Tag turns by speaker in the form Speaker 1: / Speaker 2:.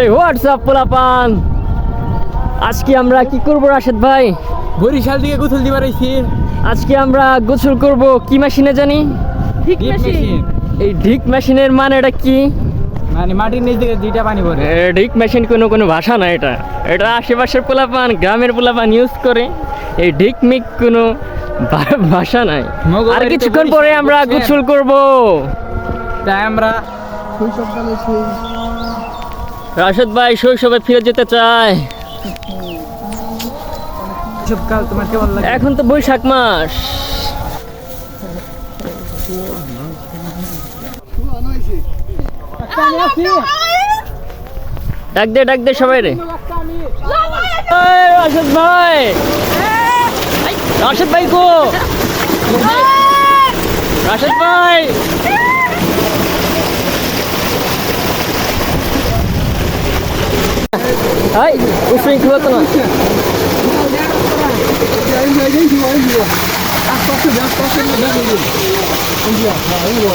Speaker 1: এই হোয়াটসঅ্যাপ পোলাপান? আজকে আমরা কি করব রাশেদ ভাই?
Speaker 2: বরিশাল থেকে গোসল দিবার আইছি।
Speaker 1: আজকে আমরা গোসল করব কি মেশিনে জানি? Deep
Speaker 2: machine.
Speaker 1: এই ঢিক মেশিনের মানে এটা কি?
Speaker 2: মানে মাটির নিচ থেকে দুইটা পানি পড়ে।
Speaker 1: ঢিক মেশিন কোনো কোনো ভাষা না এটা। এটা আশেপাশের পোলাপান গ্রামের পোলাপান ইউজ করে। এই ঢিক মিক কোনো ভাষা নাই।
Speaker 2: আর কিছুক্ষণ পরে আমরা? গোসল
Speaker 1: করব।
Speaker 2: তাই আমরা
Speaker 1: রাশেদ ভাই শৈশবে ফিরে যেতে চায়।
Speaker 2: এখন
Speaker 1: তো বৈশাখ মাস। ডাক দে ডাক দে সবাই রে। রাশেদ ভাই। রাশেদ ভাই কো? রাশেদ ভাই। Ai, um frente do não.
Speaker 3: As
Speaker 2: costas dela, as costas dela, vamos lá, vamos lá.